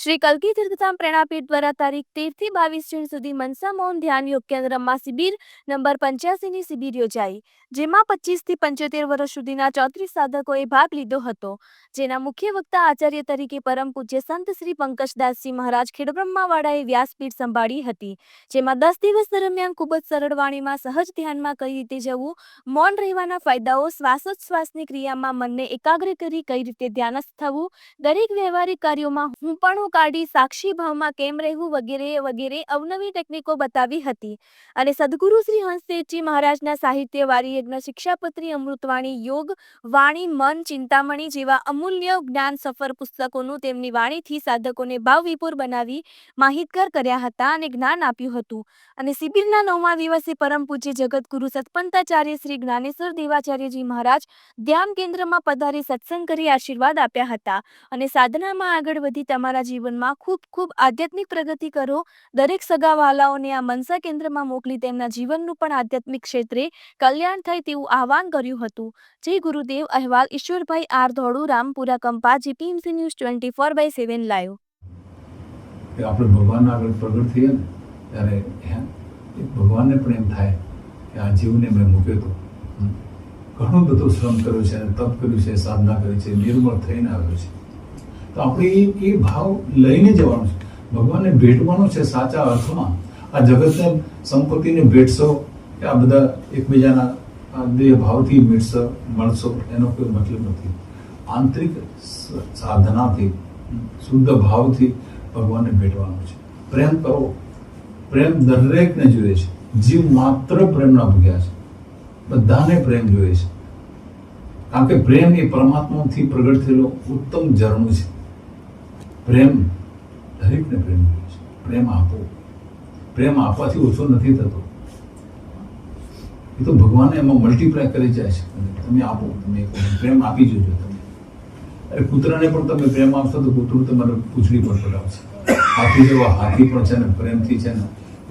શ્રી કલ્કી તીર્થધામ પ્રેરણાપીઠ દ્વારા તારીખ તેરથી બાવીસ જૂન સુધી મનસા મૌન ધ્યાન યોગ કેન્દ્રમાં શિબિર નંબર પંચ્યાસીની શિબિર યોજાઈ, જેમાં પચીસથી પંચોતેર વર્ષ સુધીના ચોત્રીસ સાધકોએ ભાગ લીધો હતો. જેના મુખ્ય વક્તા આચાર્ય તરીકે પરમ પૂજ્ય સંત શ્રી પંકજદાસજી મહારાજ ખેડબ્રહ્માવાળાએ વ્યાસપીઠ સંભાળી હતી, જેમાં દસ દિવસ દરમિયાન ખૂબ જ સરળ વાણીમાં સહજ ધ્યાનમાં કઈ રીતે જવું, મૌન રહેવાના ફાયદાઓ, શ્વાસોચ્છ્વાસની ક્રિયામાં મનને એકાગ્ર કરી કઈ રીતે ધ્યાનસ્થ થવું, દરેક વ્યવહારિક કાર્યોમાં હું પણ કાઢી સાક્ષી ભાવમાં કેમ રહેવું વગેરે વગેરે અવનવી ટેકનિકો બતાવી હતી. અને સદગુરુ શ્રી હંસદેવજી મહારાજના સાહિત્યવારી યજ્ઞ શિક્ષાપત્રી અમૃતવાણી યોગ, વાણી, મન, ચિંતામણી જેવા અમૂલ્ય જ્ઞાન સફર પુસ્તકોનું તેમની વાણીથી સાધકોને ભાવવિભોર બનાવી માહિતગાર કર્યા હતા અને જ્ઞાન આપ્યું હતું. અને શિબિરના નવમા દિવસે પરમ પૂજ્ય જગતગુરુ સતપંતાચાર્ય શ્રી જ્ઞાનેશ્વર દેવાચાર્યજી મહારાજ ધ્યાન કેન્દ્રમાં પધારી સત્સંગ કરી આશીર્વાદ આપ્યા હતા. અને સાધનામાં આગળ વધી તમારા જીવનમાં ખૂબ ખૂબ આધ્યાત્મિક પ્રગતિ કરો. દરેક સગાવાલાઓને આ મનસા કેન્દ્રમાં મોકલી તેમના જીવનનું પણ આધ્યાત્મિક ક્ષેત્રે કલ્યાણ થાય તેવું આહવાન કર્યું હતું. જય ગુરુદેવ, અહેવાલ Ishwarbhai R Dholu, Rampura Kampa GPMC news twenty four by seven live. આપણે ભગવાન આગળ પ્રગટ થઈએ ને, ત્યારે ભગવાનને પણ એમ થાય કે આ જીવને મેં મૂક્યો તો ઘણો બધો શ્રમ કર્યો છે તપ કર્યું છે, સાધના કરી છે, નિર્મળ થઈને આવ્યો છે. આપણે એ ભાવ લઈને જવાનો છે. ભગવાનને ભેટવાનો છે સાચા અર્થમાં. આ જગતને સંપત્તિને ભેટશો કે આ બધા એકબીજાના દેહ ભાવથી મેળશો મળશો, એનો કોઈ મતલબ નથી. આંતરિક સાધનાથી, શુદ્ધ ભાવથી ભગવાનને ભેટવાનું છે. પ્રેમ કરો. પ્રેમ દરેકને જોઈએ છે. જીવ માત્ર પ્રેમના ભૂગ્યા છે. બધાને પ્રેમ જોઈએ છે. કારણ કે પ્રેમ એ પરમાત્માથી પ્રગટ થયેલો ઉત્તમ ઝરણું છે. પ્રેમ, દરેકને પ્રેમ છે. પ્રેમ આપો. પ્રેમ આપવાથી ઓછો નથી થતો. એ તો ભગવાને એમાં મલ્ટીપ્લાય કરી જાય છે. તમે આપો, તમે પ્રેમ આપી જજો તમે. અરે કૂતરાને પણ તમે પ્રેમ આપશો તો કૂતરું તમારે પૂછડી પર પડાવશે હાથી જેવા હાથી પણ છે ને, પ્રેમથી છે ને,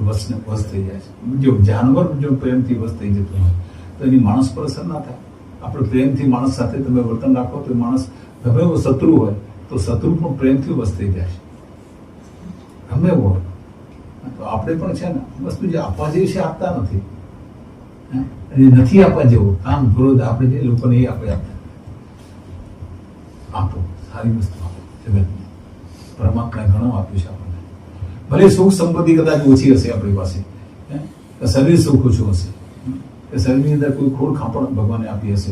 વસને વસ થઈ જાય છે. જો જાનવર જો પ્રેમથી વસ થઈ જતો હોય, તો એની માણસ પર અસર ના થાય. આપણે પ્રેમથી માણસ સાથે તમે વર્તન રાખો તો માણસ ગમે એવો શત્રુ હોય તો શત્રુ પણ પ્રેમથી વસ્ત થઈ જાય છે. ગમે હો, તો આપણે પણ છે ને વસ્તુ જે આપવા જેવી છે, આપતા નથી? અને નથી આપવા જેવું કામ ક્રોધ આપણે જે લોકોને એ આપણે આપતા આપો, સારી વસ્તુ આપો, જગતને. પરમાત્મા ઘણો આપ્યું છે આપણને. ભલે સુખ સંપત્તિ કદાચ ઓછી હશે આપણી પાસે. શરીર સુખ ઓછું હશે. શરીરની અંદર કોઈ ખોડ ખાપણ ભગવાને આપી હશે.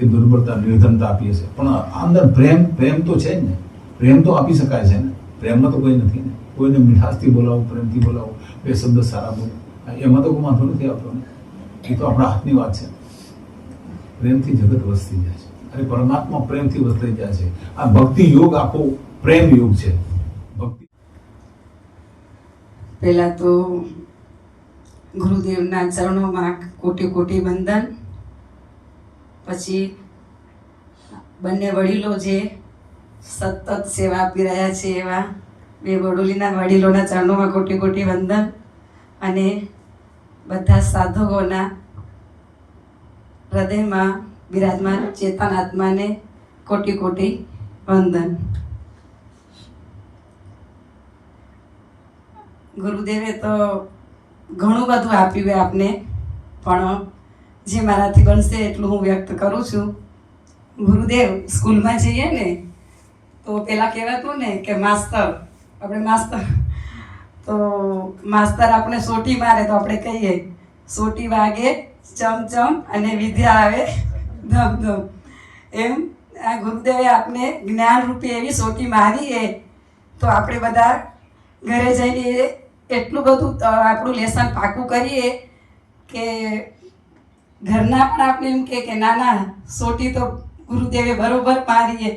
કે દુર્બળતા, નિર્ધનતા આપીએ છીએ. પણ અંદર પ્રેમ પ્રેમ તો છે જ ને. પ્રેમ તો આપી શકાય છે ને. પ્રેમમાં તો કોઈ નથી ને. કોઈને મીઠાશથી બોલાવો, પ્રેમથી બોલાવો, બે શબ્દ સારા બોલો. એમાં તો કોઈ વાંધો નથી આવતો ને. એ તો આપણા હાથની વાત છે. પ્રેમથી જગત વસતી જાય છે. અને પરમાત્મા પ્રેમથી વસતી જાય છે. આ ભક્તિ યોગ આખો પ્રેમ યોગ છે. ભક્તિ પહેલાં તો ગુરુદેવના ચરણોમાં કોટી કોટી વંદન. પછી બંને વડીલો જે સતત સેવા આપી રહ્યા છે એવા બે વડોલીના વડીલોના ચરણોમાં કોટી કોટી વંદન અને બધા સાધકોના હૃદયમાં બિરાજમાન ચેતન આત્માને કોટી કોટી વંદન. ગુરુદેવે તો ઘણું બધું આપ્યું આપને, પણ જે મારાથી બનશે એટલું હું વ્યક્ત કરું છું. ગુરુદેવ, સ્કૂલમાં જઈએ ને, તો પહેલાં કહેવાતું ને કે માસ્તર, આપણે માસ્તર. તો માસ્તર આપણે સોટી મારે તો આપણે કહીએ, સોટી વાગે ચમચમ અને વિદ્યા આવે, ધમ ધમ. એમ, આ ગુરુદેવે આપને જ્ઞાન રૂપે એવી સોટી મારી એ, તો આપણે બધા ઘરે જઈને એટલું બધું આપણું લેસન પાકું કરીએ કે ઘરના પણ આપણે એમ કે, ના ના, સોટી તો ગુરુદેવે બરોબર પારીએ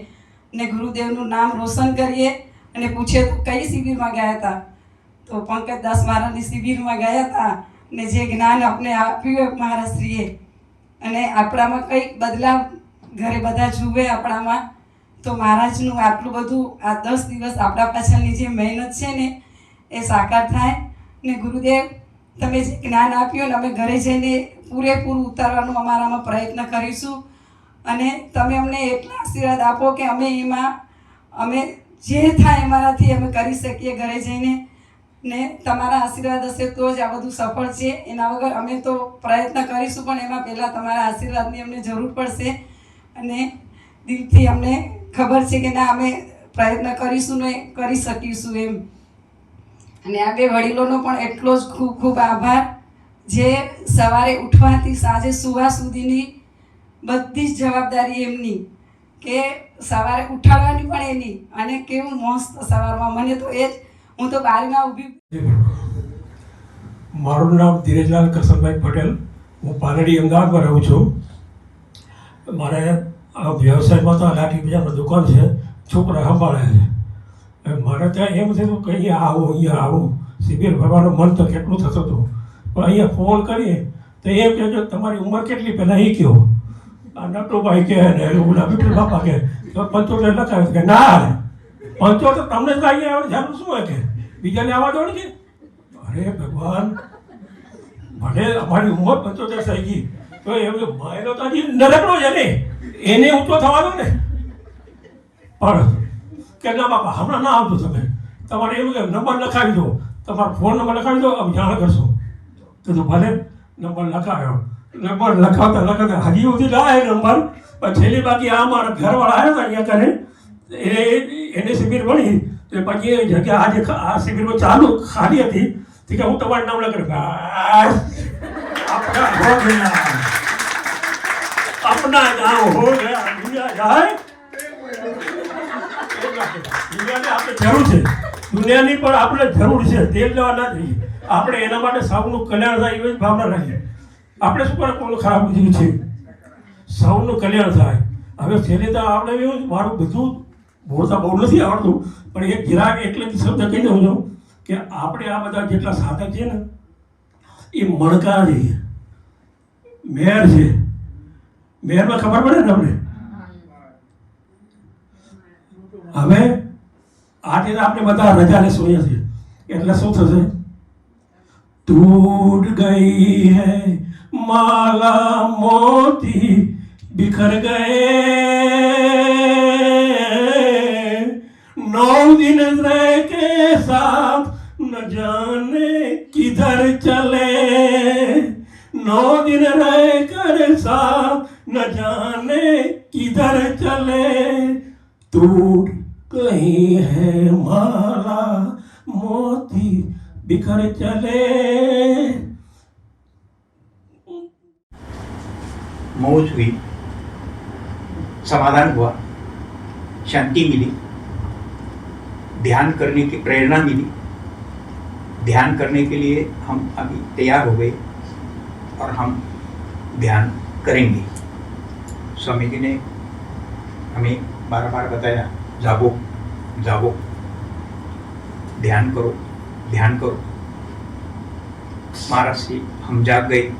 ને ગુરુદેવનું નામ રોશન કરીએ. અને પૂછીએ તો કઈ શિબિરમાં ગયા હતા? તો પંકજ દાસ મહારાજની શિબિરમાં ગયા હતા ને જે જ્ઞાન આપણે આપ્યું મહારાજશ્રીએ અને આપણામાં કંઈક બદલાવ ઘરે બધા જુએ આપણામાં, તો મહારાજનું આટલું બધું આ દસ દિવસ આપણા પાછળની જે મહેનત છે ને, એ સાકાર થાય. ને ગુરુદેવ, તમે જે જ્ઞાન આપ્યું ને અમે ઘરે જઈને પૂરેપૂરું ઉતારવાનો અમારામાં પ્રયત્ન કરીશું. અને તમે અમને એટલા આશીર્વાદ આપો કે અમે એમાં, અમે જે થાય અમારાથી અમે કરી શકીએ ઘરે જઈને. ને તમારા આશીર્વાદ હશે તો જ આ બધું સફળ છે. એના વગર અમે તો પ્રયત્ન કરીશું, પણ એમાં પહેલાં તમારા આશીર્વાદની અમને જરૂર પડશે. અને દિલથી અમને ખબર છે કે ના, અમે પ્રયત્ન કરીશું ને કરી શકીશું એમ. અને આ બે વડીલોનો પણ એટલો જ ખૂબ ખૂબ આભાર. જે સવારે ઉઠવાથી સાંજે સુવા સુધીની બધી જ જવાબદારી એમની કે સવારે ઉઠાડવાની પણ એની અને કેવું મસ્ત સવારમાં. મને તો એ જ, હું તો બારીમાં ઊભી મારું નામ ધીરજલાલ કરશનભાઈ પટેલ. હું પાલડી અમદાવાદમાં રહું છું. મારે વ્યવસાયમાં તો લાઠી બજારમાં દુકાન છે. છોકરા સંભાળે છે. મારે ત્યાં એમ થયું કે અહીંયા આવું અહીંયા આવું. શિબિર ભરવાનું મન તો કેટલું થતું હતું. પણ અહીંયા ફોન કરીએ તો એમ કહે કે તમારી ઉંમર કેટલી? પહેલાં એ કહો, આ નટુભાઈ કહે ને ઓલા વિઠ્ઠલ બાપા કહે. તો પંચોતેર લખાવે કે, ના પંચોતેર તમને જ અહીંયા આવડે જરૂર શું કે? બીજાને આવા દો કે અરે ભગવાન, ભલે અમારી ઉંમર પંચોતેર થઈ ગઈ, તો એમ કે માયનો તો હજી નરકડો છે ને એને ઊંચો થવા દો ને. પણ કે ના બાપા, હમણાં ના આવતો તમે. તમારે એવું કે નંબર લખાવી દો. તમારો ફોન નંબર લખાવી દો, અમે જાણ કરશું. તો તો ભલે નંબર લખાવ્યો નંબર લખાવતા લખાવતા હજી સુધી લાવે નંબર. પણ છેલ્લે બાકી આ મારા ઘરવાળા આવ્યા હતા અહીંયા ત્યારે એ એને શિબિર મળી. તો પછી એ જગ્યા આજે આ શિબિરમાં ચાલુ ખાલી હતી. તે કે હું તમારું નામ લખાવ્યું અપના ગામ હો ગયા દુનિયા આપણે જરૂર છે. દુનિયાની પણ આપણે જરૂર છે. તેલ લેવા ના જઈએ. આપણે એના માટે સૌનું કલ્યાણ થાય એવી જ ભાવના રાખીએ આપણે શું પણ કોઈનું ખરાબ બધું છે સૌનું કલ્યાણ થાય. હવે છેલ્લે તો આપણે એવું મારું બધું બોલતા બહુ નથી આવડતું, પણ એક ગિરાક એટલે શબ્દ કહી દઉં છું કે આપણે આ બધા જેટલા સાધક છે ને, એ મણકા છે. મેર છે. મેરમાં ખબર પડે ને આપણે હવે આજે આપણે બધા રજાને સોઈએ છીએ, એટલે શું થશે? टूट गई है, माला मोती बिखर गए। नौ दिन रह के साथ न जाने किधर चले। नौ दिन रह कर साथ न जाने किधर चले। टूट गई है मोती बिखर चले मौज हुई समाधान हुआ शांति मिली ध्यान करने की प्रेरणा मिली ध्यान करने के लिए हम अभी तैयार हो गए और हम ध्यान करेंगे स्वामी जी ने हमें बार बार बताया जागो जागो ध्यान करो ध्यान करो। महाराज हम जाग गए।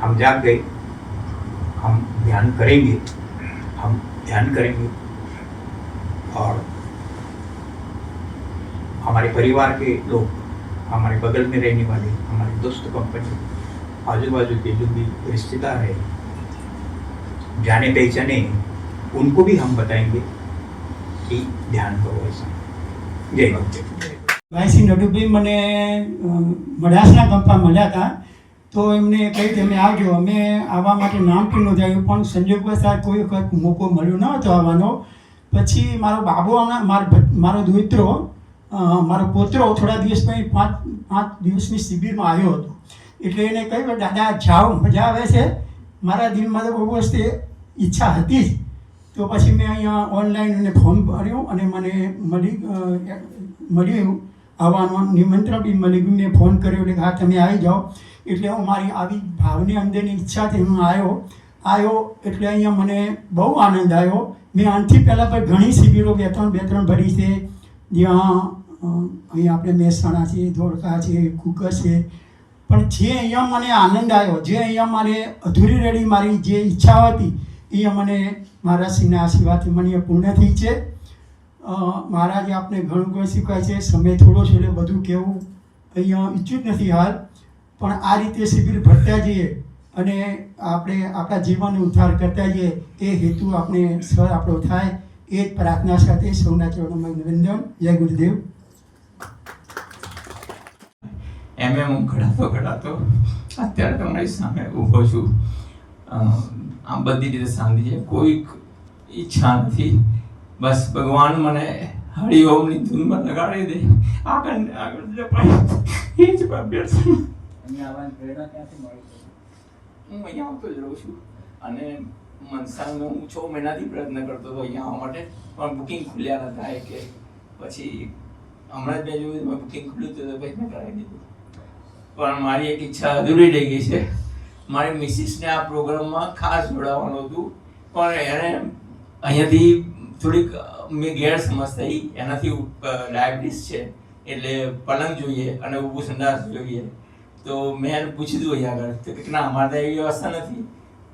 हम जाग गए। हम ध्यान करेंगे। हम ध्यान करेंगे। और हमारे परिवार के लोग, हमारे बगल में रहने वाले, हमारे दोस्त कंपनी आजू बाजू के जो भी रिश्तेदार है जाने पहचाने उनको भी हम बताएँगे कि ध्यान करो ऐसा। जय भक्त ભાઈશ્રી નડુભાઈ મને મડાસના કંપા મળ્યા હતા. તો એમને કહ્યું તમે આવજો. અમે આવવા માટે નામ પણ નોંધાયું, પણ સંજોગવશાત કોઈ વખત મોકો મળ્યો ન હતો આવવાનો. પછી મારો બાબુ હમણાં મારો મારો દોહિત્રો મારો પોતરો થોડા દિવસ પછી પાંચ પાંચ દિવસની શિબિરમાં આવ્યો હતો. એટલે એને કહ્યું દાદા, જાઓ, મજા આવે છે. મારા દિલમાં તો બહુ વસ્તુ ઈચ્છા હતી જ. તો પછી મેં અહીંયા ઓનલાઈન એને ફોર્મ ભર્યું અને મને મળી મળ્યું આવવાનું નિમંત્રણ બી મળી ફોન કર્યો એટલે હા, તમે આવી જાઓ. એટલે હું મારી આવી ભાવની અંદરની ઈચ્છાથી હું આવ્યો આવ્યો એટલે અહીંયા મને બહુ આનંદ આવ્યો. મેં આનાથી પહેલાં પણ ઘણી શિબિરો બે ત્રણ બે ત્રણ ભરી છે. જ્યાં અહીંયા આપણે મહેસાણા છે ધોળકા છે કુકર છે. પણ જે અહીંયા મને આનંદ આવ્યો, જે અહીંયા મારે અધૂરી રેડી મારી જે ઈચ્છા હતી, એ મને મારા સિંહના આશીર્વાદથી મને પૂર્ણ થઈ છે. મહારાજે આપણે ઘણું કંઈ શીખવાય છે. સમય થોડો છે એટલે બધું કહેવું અહીંયા ઈચ્છું જ નથી હાલ. પણ આ રીતે શિબિર ભરતા જઈએ અને આપણે આપણા જીવનનો ઉદ્ધાર કરતા જઈએ, એ હેતુ આપણે સર આપણો થાય. એ જ પ્રાર્થના સાથે સૌના ચરણમાં નિવેદન. જય ગુરુદેવ. એમ એમ હું ઘડાતો ઘડાતો અત્યારે તમારી સામે ઊભો છું. આ બધી રીતે શાંતિ છે કોઈક ઈચ્છા નથી. બસ ભગવાન મને હરિઓમની ધૂનમાં લગાડી દે. આગળ આગળ જપાય. એ જ અભ્યાસ હું અહીંયા આવતો જ રહું છું. અને મનસાનો હું છ મહિનાથી પ્રયત્ન કરતો હતો અહીંયા આવવા માટે. પણ બુકિંગ ખુલ્યા નતા કે પછી હમણાં જ મેં જોયું મેં બુકિંગ ખુલ્યું હતું તો પછી મેં કરાવી દીધું. પણ મારી એક ઈચ્છા અધૂરી રહી ગઈ છે. મારી મિસિસને આ પ્રોગ્રામમાં ખાસ જોડાવાનું હતું. પણ એણે અહીંયાથી થોડીક મેં ગેરસમજ થઈ. એનાથી ડાયાબિટીસ છે. એટલે પલંગ જોઈએ અને ઊભું સંદાસ જોઈએ. તો મેં એને પૂછી દીધું આગળ, તો કે ના અમારે એવી વ્યવસ્થા નથી.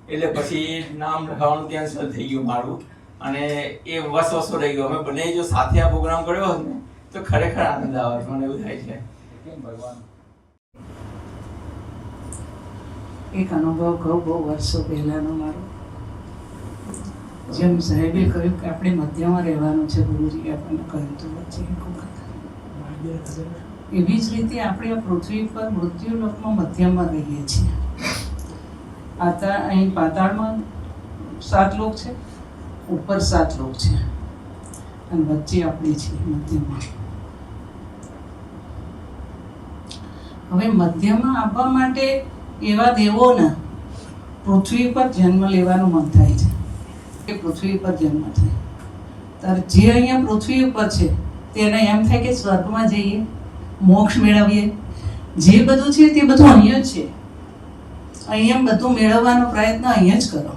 એટલે પછી નામ લખાવવાનું કેન્સલ થઈ ગયું મારું. અને એ વસવસો રહી ગયો. અમે બંને જો સાથે આ પ્રોગ્રામ કર્યો હોત ને, તો ખરેખર આનંદ આવે. મને એવું થાય છે. એક અનુભવ કહું, બહુ વર્ષો પહેલાંનો મારો. જેમ સાહેબે કહ્યું કે આપણે મધ્યમાં રહેવાનું છે, ગુરુજીએ આપણને કહ્યું તો વચ્ચે એવી જ રીતે આપણે આ પૃથ્વી પર મૃત્યુલોકમાં મધ્યમાં રહીએ છીએ. આતા અહીં પાતાળમાં સાત લોક છે, ઉપર સાત લોક છે. અને વચ્ચે આપણે છીએ મધ્યમાં. હવે મધ્યમાં આવવા માટે એવા દેવોના પૃથ્વી પર જન્મ લેવાનું મન થાય. પૃથ્વી પર જન્મ થાય. તાર જે અહીંયા પૃથ્વી ઉપર છે તેને એમ થાય કે સ્વર્ગમાં જઈએ મોક્ષ મેળવીએ. જે બધું છે તે બધું અહીંયા જ છે. અહીંયા બધું મેળવવાનો પ્રયત્ન અહીંયા જ કરો.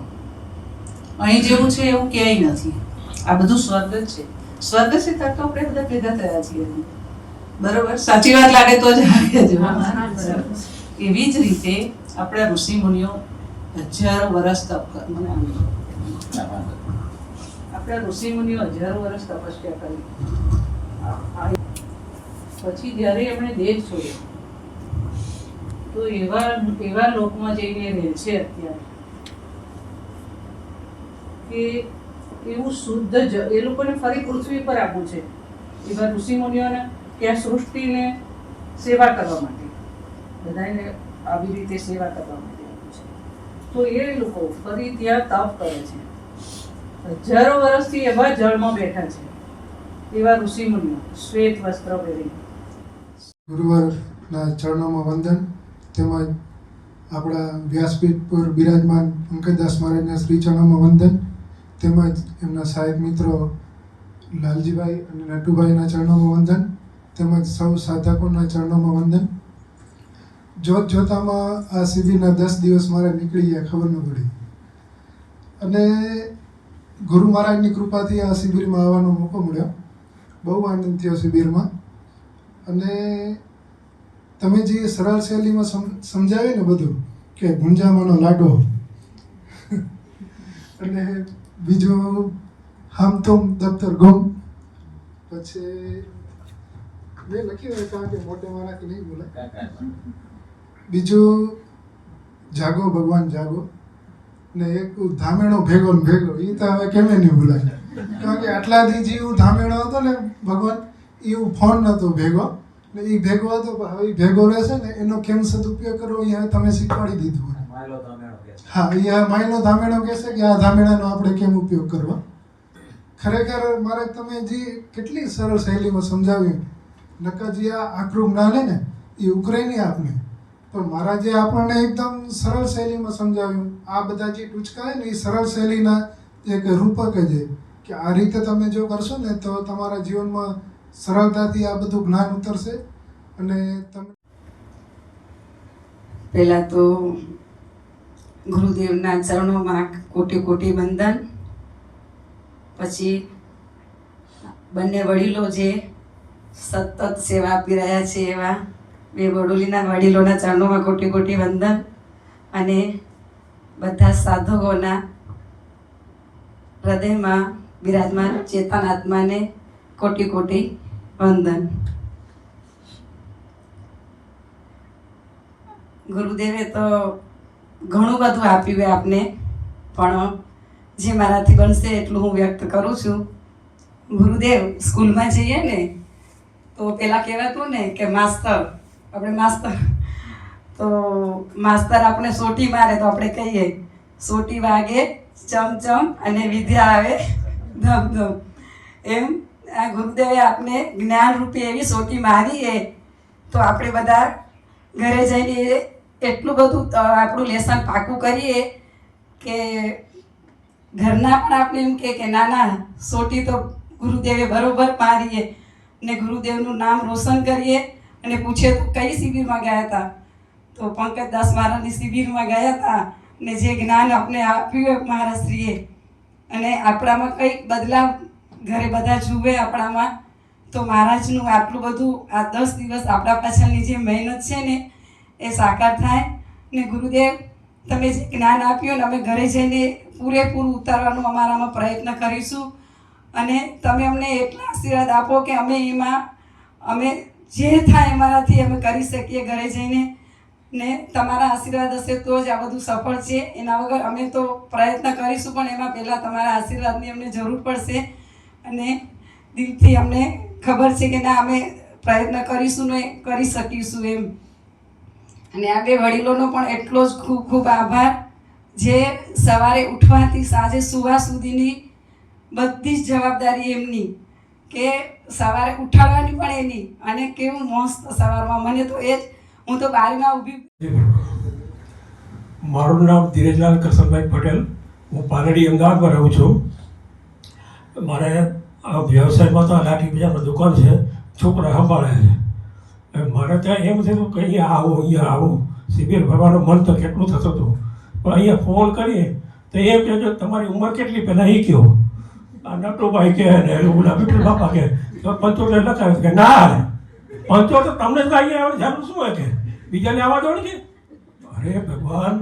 અહીં જેવું છે એવું ક્યાંય નથી. આ બધું સ્વર્ગ જ છે. સ્વર્ગ છે ત્યાં તો આપણે બધા ભેગા થયા છીએ બરોબર? સાચી વાત લાગે તો જ એવી જ રીતે આપણા ઋષિ મુનિઓ હજારો વર્ષ તપ કર મને આમ આપણા ઋષિ મુનિઓ હજારો વર્ષ તપસ્યા કરી. પછી જ્યારે એમણે દેહ છોડ્યો, તો એવા એવા લોકમાં જઈને રહે છે અત્યારે કે એવું શુદ્ધ જ, એ લોકોને ફરી પૃથ્વી પર આપવું છે. એવા ઋષિ મુનિઓને ત્યાં સૃષ્ટિને સેવા કરવા માટે, બધાને આવી રીતે સેવા કરવા માટે આપવું છે. તો એ લોકો ફરી ત્યાં તપ કરે છે. હજારો વર્ષથી એવા જળમાં બેઠા છે. એવા ઋષિ મુનિઓ શ્વેત વસ્ત્ર પહેરી ગુરુવારના ચરણોમાં વંદન, તેમજ આપણા વ્યાસપીઠ પર બિરાજમાન પંકજદાસ મહારાજના શ્રી ચરણોમાં વંદન, તેમજ એમના સાહેબ મિત્રો લાલજીભાઈ અને નટુભાઈના ચરણોમાં વંદન, તેમજ સૌ સાધકોના ચરણોમાં વંદન. જોત જોતામાં આ શિબિરના દસ દિવસ મારે નીકળી ગયા ખબર ન પડી. અને ગુરુ મહારાજની કૃપાથી આ શિબિરમાં આવવાનો મોકો મળ્યો. બહુ આનંદ થયો શિબિરમાં. અને તમે જે સરળ શૈલીમાં સમ- સમજાવ્યું ને બધું કે ગુંજામાનો લાડો. અને બીજું હામ તુમ દફતર ગુમ. પછી મેં લખ્યું હોય કારણ કે મોટે મારાથી નહીં બોલે. બીજું જાગો ભગવાન જાગો. ને એક ધામેણો ભેગો ને ભેગો એ તો હવે કેમે નહીં ભૂલાય. કારણ કે આટલા દી જે ધામેણો હતો ને ભગવાન એ હું ફોન નહોતો ભેગો. ને એ ભેગો હતો પણ હવે ભેગો રહેશે ને એનો કેમ સદુપયોગ કરવો એ હવે તમે શીખવાડી દીધું હા એ આ માયનો ધામેણો કહેશે કે આ ધામેણાનો આપણે કેમ ઉપયોગ કરવો? ખરેખર મારે તમે જે કેટલી સરળ શૈલીમાં સમજાવ્યું નકર જે આ આકરું જ્ઞાન ને એ ઉકરે નહીં આપને. પણ મારા જે આપણને એકદમ સરળ શૈલીમાં સમજાવ્યું. આ બધા જે ટૂચકા ને, એ સરળ શૈલીના એક રૂપક છે કે આ રીતે તમે જો કરશો ને, તો તમારા જીવનમાં સરળતાથી આ બધું જ્ઞાન ઉતરશે અને તમે પહેલાં તો ગુરુદેવના ચરણોમાં કોટી કોટી બંધન પછી બંને વડીલો જે સતત સેવા આપી રહ્યા છે એવા બે વડોલીના વડીલોના ચરણોમાં કોટી કોટી વંદન અને બધા સાધકોના હૃદયમાં બિરાજમાન ચેતન આત્માને કોટી કોટી વંદન. ગુરુદેવે તો ઘણું બધું આપ્યું આપને, પણ જે મારાથી બનશે એટલું હું વ્યક્ત કરું છું. ગુરુદેવ, સ્કૂલમાં જઈએ ને, તો પેલા કહેવાતું ને કે, માસ્તર આપણે માસ્તર. તો માસ્તર આપણે સોટી મારે તો આપણે કહીએ. સોટી વાગે, ચમચમ અને વિદ્યા આવે ધમ ધમ એમ આ ગુરુદેવે આપણે જ્ઞાન રૂપી એવી સોટી મારી એ. તો આપણે બધા ઘરે જઈને એટલું બધું આપણું લેસન પાકું કરીએ કે ઘરના પણ આપણે એમ કે ના ના સોટી તો ગુરુદેવે બરોબર મારીએ ને ગુરુદેવનું નામ રોશન કરીએ. અને પૂછે કઈ શિબિરમાં ગયા હતા? તો પંકજ દાસ મહારાજની શિબિરમાં ગયા હતા ને જે જ્ઞાન આપણે આપ્યું મહારાજશ્રીએ. અને આપણામાં કંઈક બદલાવ, ઘરે બધા જુએ આપણામાં, તો મહારાજનું આટલું બધું આ દસ દિવસ આપણા પાછળની જે મહેનત છે ને, એ સાકાર થાય. ને ગુરુદેવ, તમે જે જ્ઞાન આપ્યું ને અમે ઘરે જઈને પૂરેપૂરું ઉતારવાનો અમારામાં પ્રયત્ન કરીશું. અને તમે અમને એટલા આશીર્વાદ આપો કે અમે એમાં, અમે જે થાય અમારાથી અમે કરી શકીએ ઘરે જઈને ને તમારા આશીર્વાદ હશે તો જ આ બધું સફળ છે. એના વગર અમે તો પ્રયત્ન કરીશું પણ એમાં પહેલાં તમારા આશીર્વાદની અમને જરૂર પડશે. અને દિલથી અમને ખબર છે કે ના, અમે પ્રયત્ન કરીશું ને કરી શકીશું એમ. અને આ બે વડીલોનો પણ એટલો જ ખૂબ ખૂબ આભાર. જે સવારે ઉઠવાથી સાંજે સુવા સુધીની બધી જ જવાબદારી એમની કે સવારે ઉઠાડવાની પણ એની અને કેવું મસ્ત સવારમાં. મને તો એ જ, હું તો બારીમાં ઊભી મારું નામ ધીરજલાલ કરસનભાઈ પટેલ. હું પાલડી અમદાવાદમાં રહું છું. મારે વ્યવસાયમાં તો લાઠી બીજામાં દુકાન છે. છોકરા સંભાળે છે. મારે ત્યાં એમ થયું કે અહીંયા આવો અહીંયા આવો. શિબિર ભરવાનું મન તો કેટલું થતું હતું. પણ અહીંયા ફોન કરીએ તો એમ કહે તમારી ઉંમર કેટલી? પહેલાં એ કહો. નટુભાઈ કહે ને ઓલા વિપુલ બાપા કહે. તો પંચોતેર લખાવે કે ના પંચોતેર તમને જ અહીંયા આવવાની છે. શું હોય કે? બીજાને આવવા દો ને કે? અરે ભગવાન,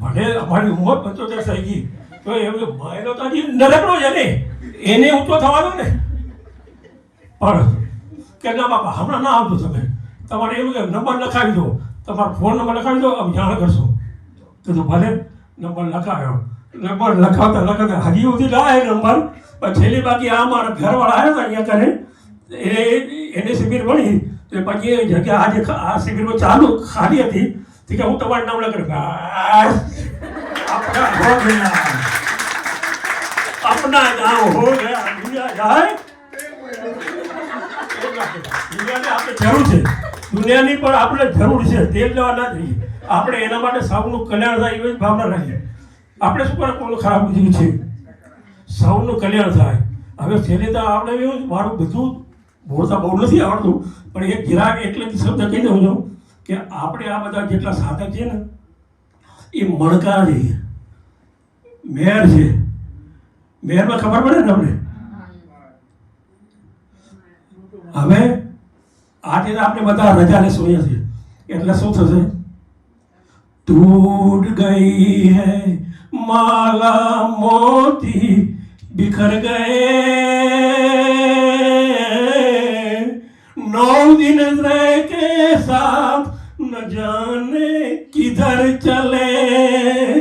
ભલે અમારી ઉંમર પંચોતેર થઈ ગઈ, તો એમ કે માયનો તો હજી નરકડો છે ને એને ઊંચો તો થવાનો ને. પણ કે ના બાપા, હમણાં ના આવતો તમે. તમારે એવું કે નંબર લખાવી દો. તમારો ફોન નંબર લખાવી દો, અમે જાણ કરશું. કીધું ભલે નંબર લખાવ્યો લગભગ લખાવતા લખાવતા હજી સુધી ના એ નંબર પણ છેલ્લી બાકી આ મારા ઘરવાળા આવ્યા હતા અહીંયા કરે એ એની શિબિર મળી. તો પછી એ જગ્યા આજે આ શિબિરમાં ચાલુ ખાલી હતી. તે કે હું તમારું નામ લખે? અપના ગામ હો જાય. દુનિયાને આપણે જરૂર છે. દુનિયાની પણ આપણે જરૂર છે. તેલ જવા ના જોઈએ. આપણે એના માટે સૌનું કલ્યાણ થાય એવી જ ભાવના રાખીએ. આપણે શું કરે? કોણ ખરાબ બીજું છે? સૌનું કલ્યાણ થાય. હવે છેલ્લે તો આપણે એવું મારું બધું બોલતા બહુ નથી આવડતું, પણ એક ગિરાક એટલે જ શબ્દ કહી દઉં છું કે આપણે આ બધા જેટલા સાધક છે ને, એ મણકા છે. મેર છે. મેરમાં ખબર પડે ને તમને? હવે આજે આપણે બધા રજાને સોયા છીએ. એટલે શું થશે? તૂટ ગઈ હૈ माला मोती बिखर गए। नौ दिन रह के साथ न जाने किधर चले।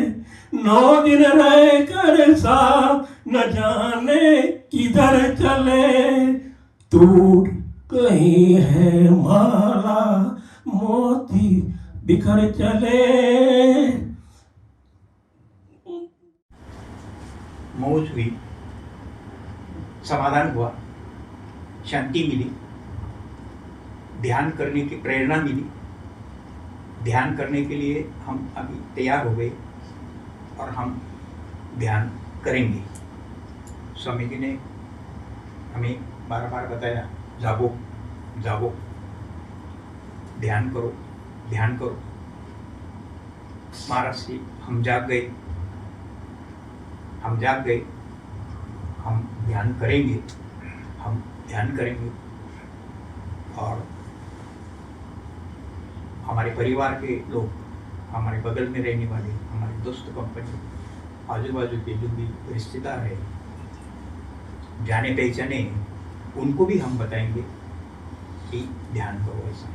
नौ दिन रह कर साथ न जाने किधर चले। टूट कहीं है माला मोती बिखर चले। मौज हुई, समाधान हुआ, शांति मिली, ध्यान करने की प्रेरणा मिली। ध्यान करने के लिए हम अभी तैयार हो गए और हम ध्यान करेंगे। स्वामी जी ने हमें बार बार बताया, जागो जागो, ध्यान करो ध्यान करो। महाराज जी, हम जाग गए। हम जाग गए हम ध्यान करेंगे हम ध्यान करेंगे और हमारे परिवार के लोग हमारे बगल में रहने वाले हमारे दोस्त कंपनी आजू बाजू के जो भी रिश्तेदार है जाने पहचाने उनको भी हम बताएंगे कि ध्यान करो ऐसा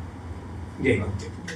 जय भक्त